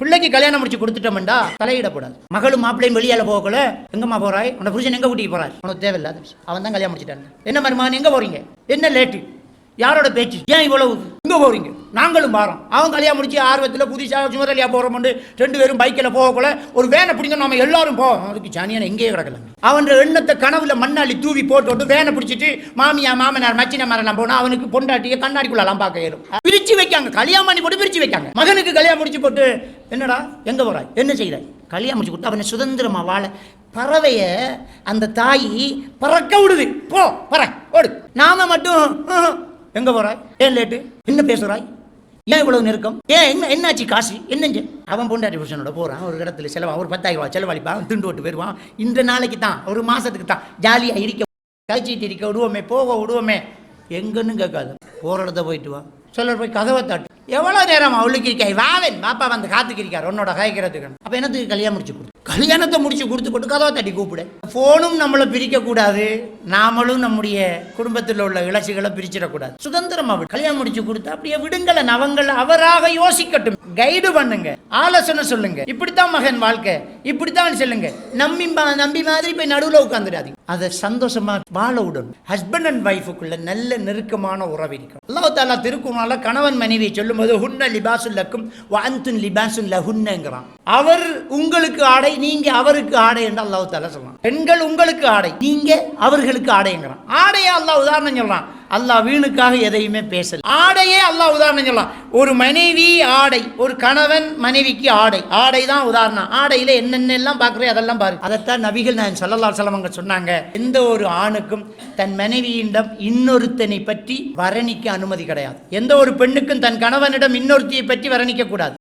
பிள்ளைக்கு கல்யாணம் முடிச்சு கொடுத்துட்டோம்டா தலையிடக்கூடாது. மகளும் மாப்பிள்ளையும் வெளியால போகல எங்கம்மா போறாய்? உன புருஷன் எங்க கூட்டிட்டு போறாய் உனக்கு தேவையில்லாத அவன் தான் கல்யாணம் முடிச்சிட்டாங்க என்ன மருமான் எங்க போறீங்க? என்ன லேட்டு? யாரோட பேச்சு? ஏன் இவ்வளவு? இங்கே போறீங்க. நாங்களும் பாரோம் அவன் கல்யாணம் முடிச்சு ஆர்வத்தில் புதுசாக சுமரலியா போகிறோம்னு ரெண்டு பேரும் பைக்கில் போகக்குள்ள ஒரு வேனை பிடிங்க நம்ம எல்லாரும் போவோம் அதுக்கு ஜானியான எங்கேயே கிடக்கல அவன் எண்ணத்தை கனவுல மண்ணாளி தூவி போட்டு விட்டு வேனை பிடிச்சிட்டு மாமியா மாமனார் மச்சின மரெல்லாம் போனா அவனுக்கு பொண்டாட்டியை கண்ணாடிக்குள்ளெல்லாம் பார்க்க ஏறும் பிரிச்சு வைக்காங்க. கல்யாணம் பண்ணி போட்டு பிரிச்சு வைக்காங்க. மகனுக்கு கல்யாணம் முடிச்சு போட்டு என்னடா? எங்க போறாய்? என்ன செய்கிறாய் கல்யாணம் முடிச்சு கொடுத்து அவனை சுதந்திரமா வாழ. பறவைய அந்த தாய் பறக்க விடுது. போ பற ஓடு. நாம மட்டும் எங்க போறாய்? ஏன் லேட்டு என்ன பேசுறாய்? ஏன் இவ்வளவு நெருக்கம்? ஏன் என்ன என்னாச்சு காசு? என்னஞ்சு அவன் பொண்டாட்டி புருஷனோட போறான். ஒரு இடத்துல செலவா ஒரு பத்தாயிரம் ரூபாய் செலவழிப்பான் திண்டு விட்டு போயிடுவான் இந்த நாளைக்கு தான் ஒரு மாசத்துக்கு தான். ஜாலியா இருக்க கழிச்சிட்டு இருக்க விடுவோமே போக விடுவோமே. எங்கன்னு கேட்காது. போற இடத்த போயிட்டு வா. சிலர் போய் கதவை தட்டு. எவ்வளவு நேரம் அவளுக்கு இருக்காய் வாவன் பாப்பா வந்து காத்துக்கு உன்னோட காய்க்கிறதுக்கு. அப்போ என்னத்துக்கு கல்யாணம் முடிச்சு கொடு கல்யாணத்தை முடிச்சு கொடுத்து போட்டு கதவை தட்டி கூப்பிடு. ஃபோனும் நம்மளை பிரிக்க கூடாது. நாமளும் நம்முடைய குடும்பத்தில் உள்ள இலட்சிகளை பிரிச்சிடக்கூடாது சுதந்திரம் அவள். கல்யாணம் முடிச்சு கொடுத்து அப்படியே விடுங்கள நவங்கள் அவராக யோசிக்கட்டும். கைடு பண்ணுங்க. ஆலோசனை சொல்லுங்க. இப்படித்தான் மகன் வாழ்க்கை. இப்படித்தான் சொல்லுங்க. நம்பி நம்பி மாதிரி போய் நடுவுல உட்காந்துடாதீங்க அதை சந்தோஷமா வாழ விடணும். ஹஸ்பண்ட் அண்ட் ஒய்ஃபுக்குள்ள நல்ல நெருக்கமான உறவு இருக்கும் அல்லாஹ் திருக்குமால திருக்குறளால கணவன் மனைவி சொல்லும்போது ஹுன்ன லிபாசுல் லக்கும் வாந்துன் லிபாசுன் லஹுன்னங்கிறான். அவர் உங்களுக்கு ஆடை நீங்க அவருக்கு ஆடை என்று அல்லாஹ் தாலா சொல்றான். பெண்கள் உங்களுக்கு ஆடை நீங்க அவர்களுக்கு ஆடைங்கிறான். ஆடையை அல்லாஹ் உதாரணம் சொல்றான். அல்லாஹ் வீணுக்காக எதையுமே பேசல. ஆடையே அல்லாஹ் உதாரணம் சொல்லலாம். ஒரு மனைவி ஆடை ஒரு கணவன் மனைவிக்கு ஆடை. ஆடை தான் உதாரணம். ஆடையில என்னென்ன எல்லாம் பார்க்குறேன் அதெல்லாம் பாரு அதைத்தான் நபிகள் நான் சொல்லலா சொல்லவங்க சொன்னாங்க. எந்த ஒரு ஆணுக்கும் தன் மனைவியிடம் இன்னொருத்தனை பற்றி வர்ணிக்க அனுமதி கிடையாது. எந்த ஒரு பெண்ணுக்கும் தன் கணவனிடம் இன்னொருத்தியை பற்றி வர்ணிக்க கூடாது.